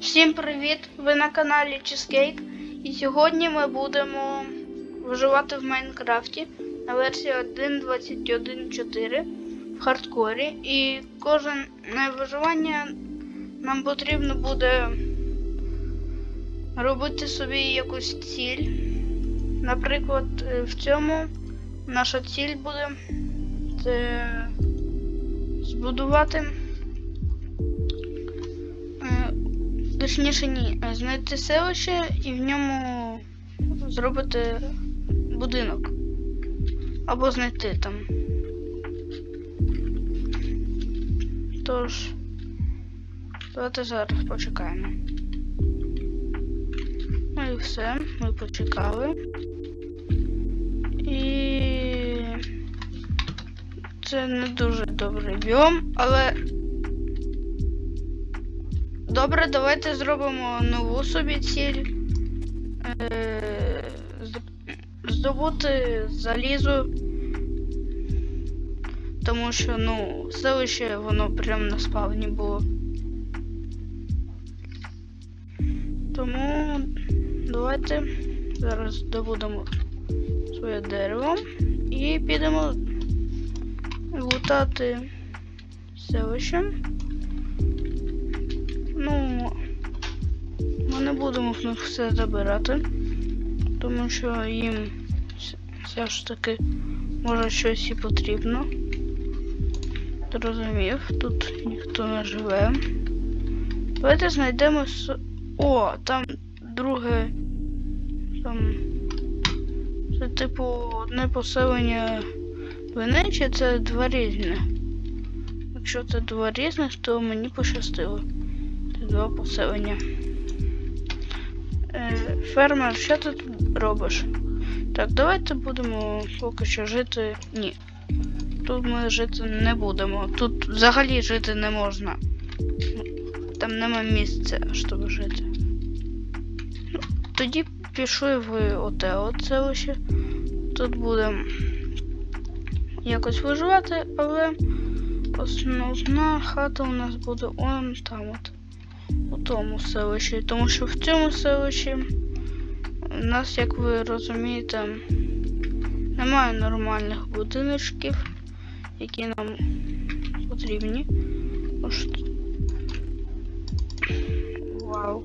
Всім привіт! Ви на каналі Cheesecake. І сьогодні ми будемо виживати в Майнкрафті на версії 1.21.4 в хардкорі. І кожен на виживання нам потрібно буде робити собі якусь ціль. Наприклад, е, в цьому наша ціль буде це збудувати. Точніше, ні, е, знайти селище і в ньому зробити будинок. Або знайти там. Тож, давайте зараз почекаємо. Ну і все, ми почекали. І це не дуже добрий біом, але Добре, давайте зробимо нову собі ціль. Е, здобути залізо. Тому що, ну, селище воно прямо на спавні було. Тому давайте зараз добудемо своє дерево і підемо лутати селище. Ну, ми не будемо в них все забирати, тому що їм все ж таки може щось і потрібно. Зрозумів, тут ніхто не живе. Давайте знайдемо с... О, там друге. Там. Це типу одне поселення Венечі, це два різні. Якщо це два різних, то мені пощастило. Два поселення. Е, фермер, що ти тут робиш? Так, давайте будемо поки що жити. Ні. Тут ми жити не будемо. Тут взагалі жити не можна. Там нема місця, щоб жити. Ну, тоді пішли в оте от. Тут будемо якось виживати, але основна хата у нас буде он там от у тому селищі, тому що в цьому селищі у нас, як ви розумієте, немає нормальних будиночків, які нам потрібні. Ось Вау.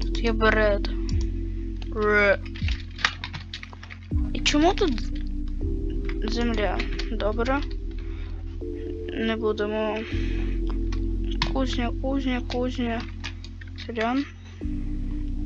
Тут є берет. Ре. І чому тут земля? Добре. Не будемо Кузня, кузня, кузня. Сорян.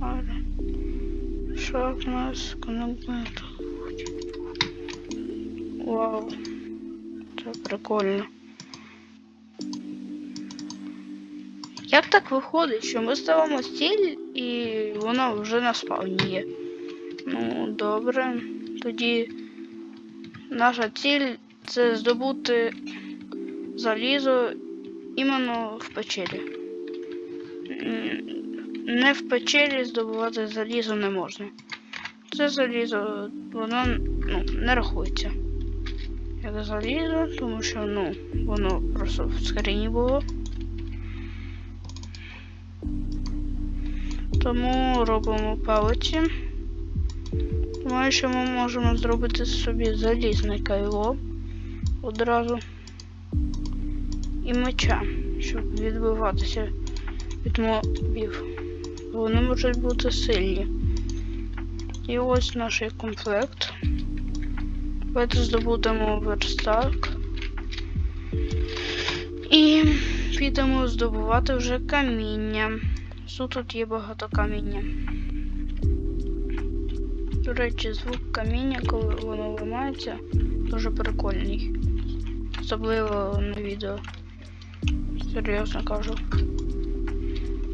Але. Що в нас конкретно? Вау. Це прикольно. Як так виходить, що ми ставимо стіль і воно вже на спавні є? Ну, добре. Тоді наша ціль це здобути залізо іменно в печері. Не в печері здобувати залізо не можна. Це залізо, воно ну, не рахується. Як залізо, тому що ну, воно просто в скрині було. Тому робимо палиці. Думаю, що ми можемо зробити собі залізне кайло одразу і меча, щоб відбиватися від мобів. Вони можуть бути сильні. І ось наш комплект. Давайте здобудемо верстак. І підемо здобувати вже каміння. Тут тут є багато каміння. До речі, звук каміння, коли воно ламається, дуже прикольний. Особливо на відео. Серйозно кажу.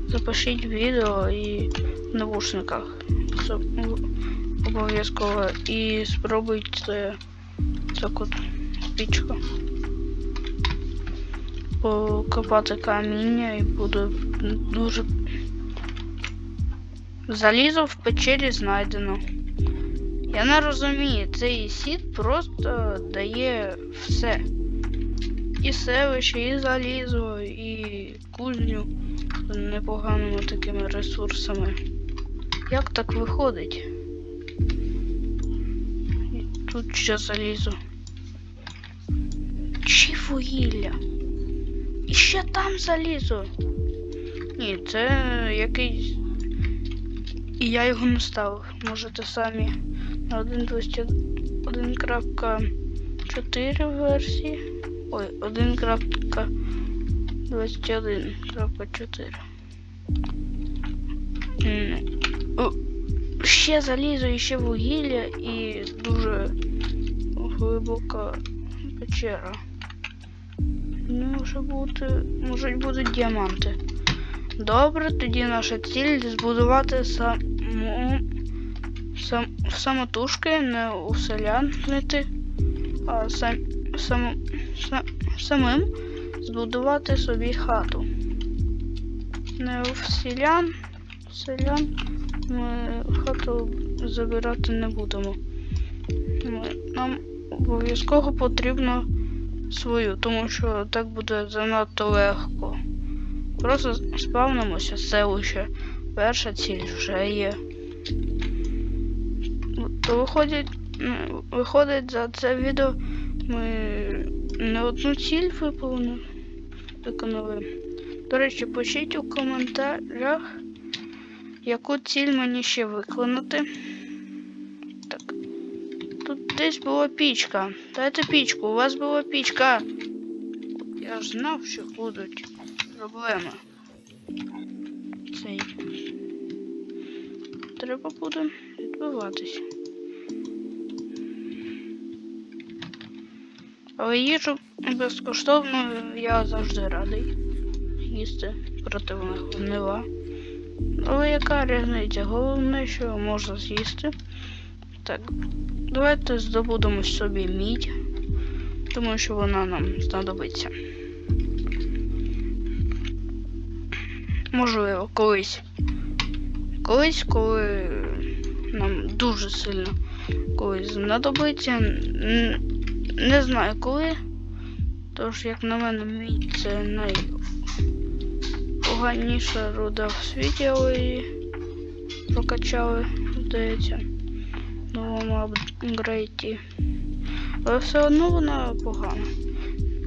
Запишіть відео і в навушниках. Обов'язково. І спробуйте так от пічку. Покопати каміння і буде дуже. Залізо в печері знайдено. Я не розумію, цей сіт просто дає все. І селище, і залізо, наповню непоганими такими ресурсами. Як так виходить? Тут ще залізо. Чи вугілля? І ще там залізо. Ні, це якийсь. І я його не ставив. Можете самі на 1.21.4 версії. Ой, 1.21. 21.4. Ще залізо і ще вугілля і дуже глибока печера. Ну, може бути... Може будуть діаманти. Добре, тоді наша ціль збудувати саму сам, самотужки, не уселянити, а сам, сам, сам, самим збудувати собі хату. Не у селян, селян ми хату забирати не будемо. Нам обов'язково потрібно свою, тому що так буде занадто легко. Просто спавнимося селище. Перша ціль вже є. То виходить, виходить за це відео ми не одну ціль виповнили, виконали. До речі, пишіть у коментарях, яку ціль мені ще виконати. Так. Тут десь була пічка. Дайте пічку, у вас була пічка. Я ж знав, що будуть проблеми. Цей. Треба буде відбиватись. Але їжу безкоштовно я завжди радий їсти противного гнила. Але яка різниця? Головне, що можна з'їсти. Так, давайте здобудемо собі мідь, тому що вона нам знадобиться. Можливо, колись. Колись, коли нам дуже сильно колись знадобиться. Не знаю коли. Тож, як на мене, мій це найпоганіша руда в світі, але її прокачали, здається, в новому апгрейді. Але все одно вона погана.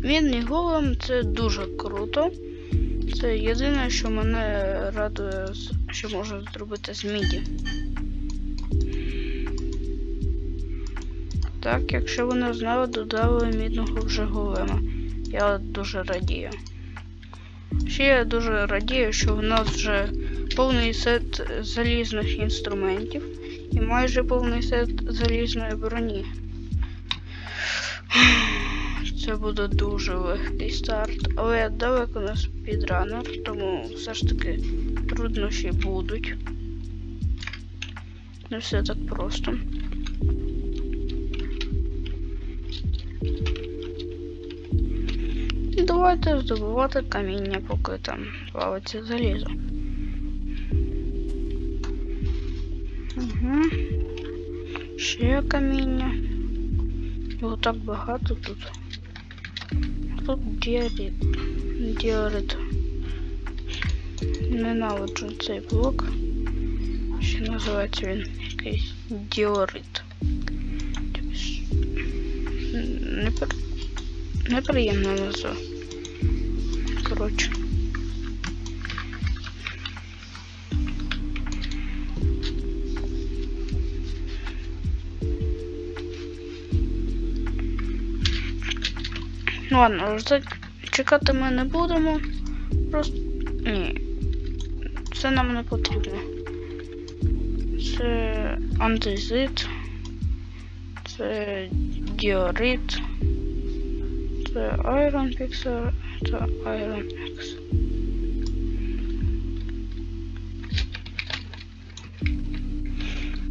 Мінний голем це дуже круто. Це єдине, що мене радує, що можна зробити з міді. Так, якщо ви не знали, додали мідного вже голема. Я дуже радію. Ще я дуже радію, що в нас вже повний сет залізних інструментів і майже повний сет залізної броні. Це буде дуже легкий старт, але я далеко не спідранер, тому все ж таки труднощі будуть. Не все так просто. Давайте здобувати каміння, поки там плавиться залізо. Угу. Ще каміння. Його так багато тут. Тут діарит. Діарит. Ненавиджу цей блок. Ще називається він якийсь діорит. Якось непри... Неприємна назва. Коротше. Ну ладно, ждать чекати ми не будемо. Просто. Ні. Це нам не потрібно. Це андезит. Це діорит. Це Iron Pixel. Це Iron X.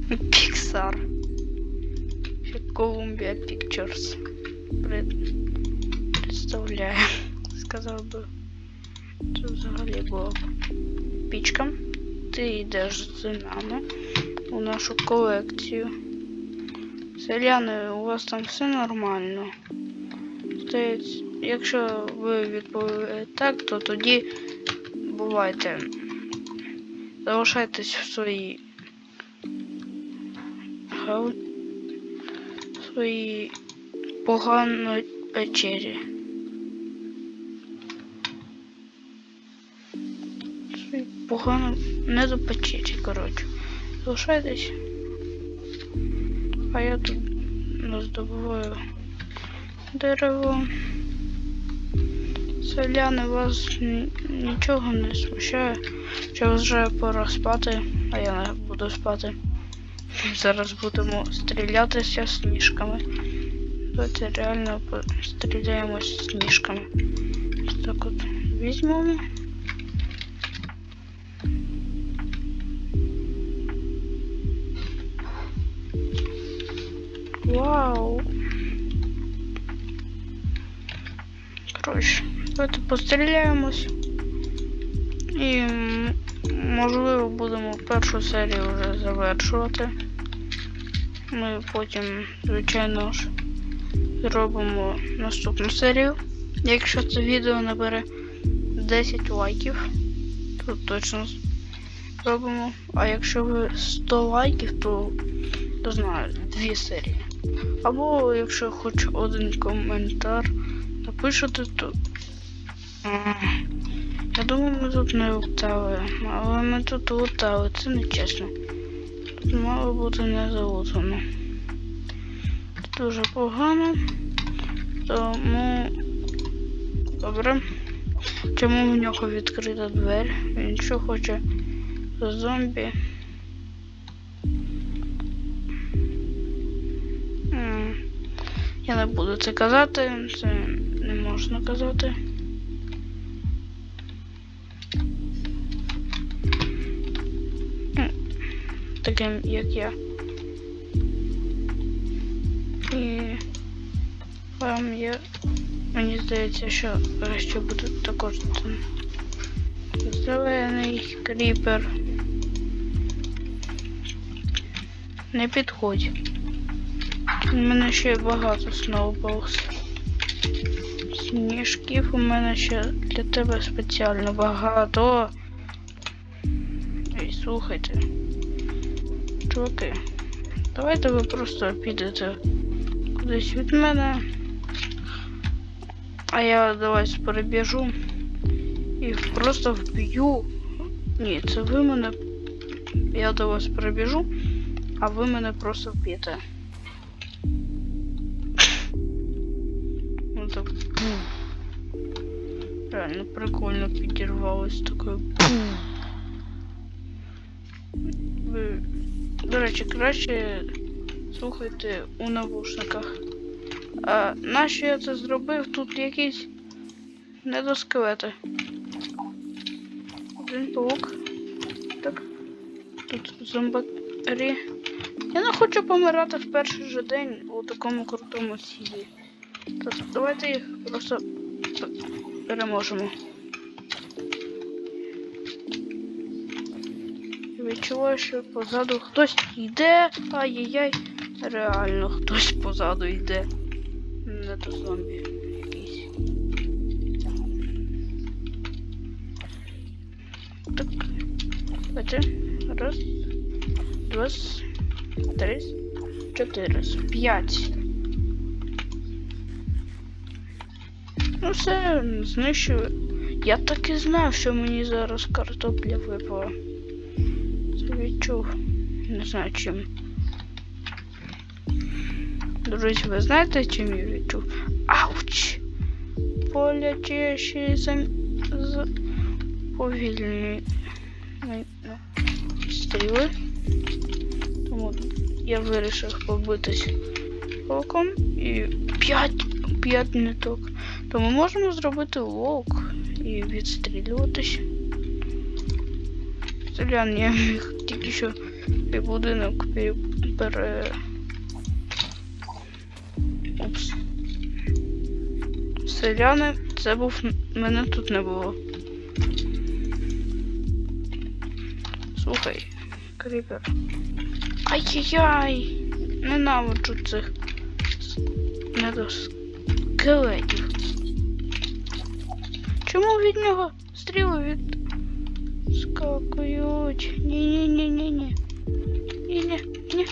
Pixar. Ще Columbia Pictures. Пред... Представляю. Сказав би. Це взагалі була б пічка. Ти йдеш з нами у нашу колекцію. Селяни, у вас там все нормально. Здається, якщо ви відповіли так, то тоді забувайте. Залишайтесь в своїй. гав- своїй поганої печері. Погано не до печері, коротше. Залишайтесь. А я тут роздобуваю дерево. Селяни вас нічого не смущає, що вже пора спати, а я не буду спати. Зараз будемо стрілятися сніжками. Давайте реально постріляємо з сніжками. Так от візьмемо. Вау! Коротше, давайте постріляємось. І можливо будемо першу серію вже завершувати. Ми потім, звичайно ж, зробимо наступну серію. Якщо це відео набере 10 лайків, то точно зробимо. А якщо ви 100 лайків, то, то знаю, дві серії. Або якщо хоч один коментар напишете, то. М, Я думаю, ми тут не лутали, але ми тут лутали, це не чесно. Тут мало бути не залутано. Дуже погано. Тому. Добре. Чому в нього відкрита двері? Він що хоче зомбі? Я не буду це казати, це можна казати. Таким, як я. І вам я. Мені здається, що ще буде також там зелений кріпер. Не підходь. У мене ще багато сноуболс. Сніжків у мене ще для тебе спеціально багато. Ей, слухайте. Чуваки, давайте ви просто підете кудись від мене. А я вас перебіжу і просто вб'ю. Ні, це ви мене. Я до вас перебіжу, а ви мене просто вб'єте. Реально прикольно підірвалось. Ви, до речі, краще слухайте у навушниках. А, нащо я це зробив? Тут якісь недоскелети. Один паук. Так. Тут зомбарі. Я не хочу помирати в перший же день у такому крутому сілі. Так, давайте їх просто переможемо. Відчуваю, що позаду хтось йде. Ай-яй-яй. Реально хтось позаду йде. Не то зомбі. Так. Давайте. Раз. Два. Три. Чотири. П'ять. Ну все, знищую. Я так і знав, що мені зараз картопля випала. Це відчув. Не знаю чим. Друзі, ви знаєте, чим я відчув? Ауч! Полячіші зам... з... повільні ну, стріли. Тому я вирішив побитись оком і 5, 5 ниток. Тому можемо зробити лук і відстрілюватись. Селян, я тільки що під будинок пере... Упс. Селяни, це був. Мене тут не було. Слухай, кріпер. Ай-яй-яй! Ненавиджу цих с- недоскелетів. Чому від нього стріли від Скакують. Ні-ні-ні-ні-ні. Ні-ні, ні.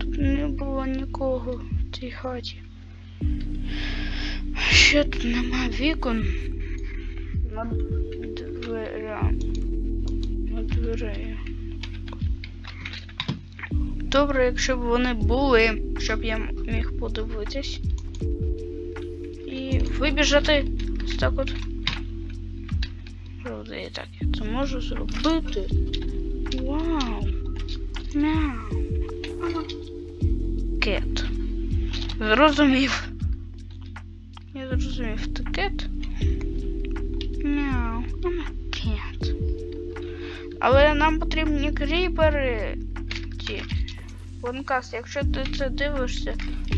Тут не було нікого в цій хаті. Ще тут нема вікон. На дверям. На дверей. Добре, якщо б вони були, щоб я міг подивитись. Вибіжати. Ось так от. Правда, я так я це можу зробити. Вау. Мяу. Кет. Зрозумів. Я зрозумів, ти кет. Мяу. Кет. Але нам потрібні кріпери. Ті. Вонкас, якщо ти це дивишся,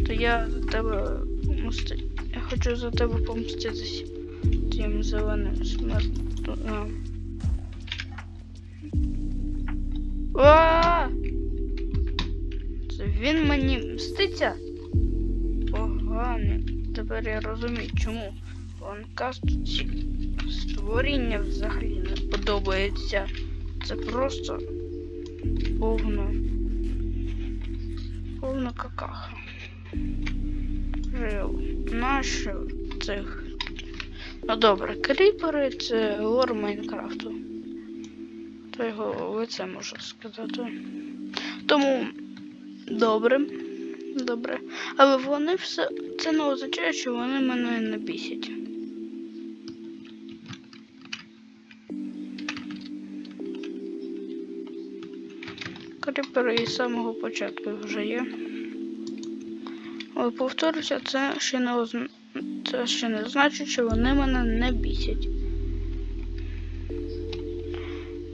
то я за тебе мсти... Хочу за тебе помститись. Тим зеленим смертом. Це він мені мститься? Поганий. Тепер я розумію, чому Ланкасту ці створіння взагалі не подобається. Це просто повна. Повна какаха. Жив. Нащо цих? Ну добре, кріпери це лор Майнкрафту. То його лице можу сказати. Тому добре. Добре. Але вони все. Це не означає, що вони мене не бісять. Кріпери із самого початку вже є. Повторюся, це ще не озна... це ще не значить, що вони мене не бісять.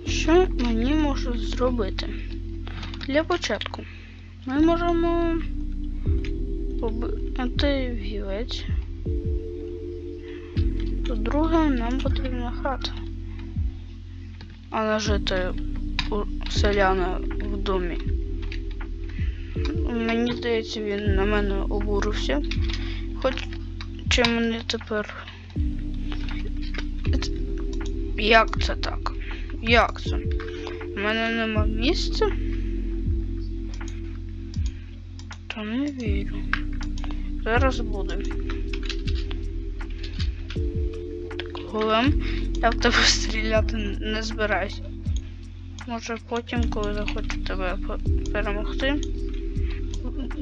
Що мені можуть зробити? Для початку ми можемо побити вівець. По-друге, нам потрібна хата. А не жити у селяна в домі. Мені здається, він на мене обурився. Хоч чи мені тепер. Як це так? Як це? У мене нема місця? Та не вірю. Зараз буде. Голем. Я в тебе стріляти не збираюся. Може потім, коли захочу тебе перемогти.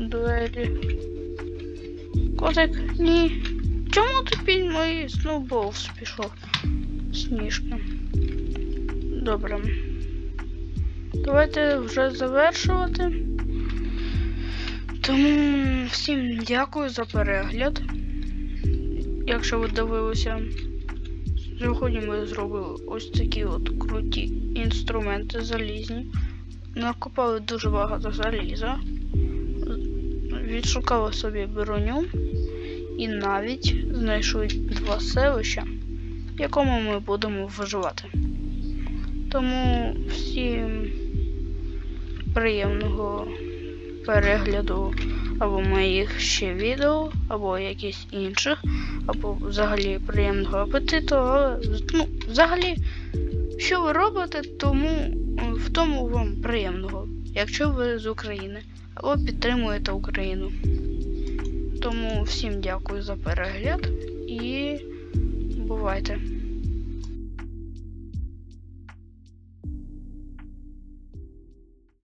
Дуелі. Котик, ні. Чому ти під мої сноуболс пішов? Сніжка. Добре. Давайте вже завершувати. Тому всім дякую за перегляд. Якщо ви дивилися, сьогодні ми зробили ось такі от круті інструменти залізні. Накопали дуже багато заліза. Відшукали собі броню і навіть знайшли два селища, в якому ми будемо виживати. Тому всім приємного перегляду або моїх ще відео, або якихось інших, або взагалі приємного апетиту, але ну, взагалі, що ви робите, тому в тому вам приємного, якщо ви з України, або підтримуєте Україну. Тому всім дякую за перегляд і бувайте!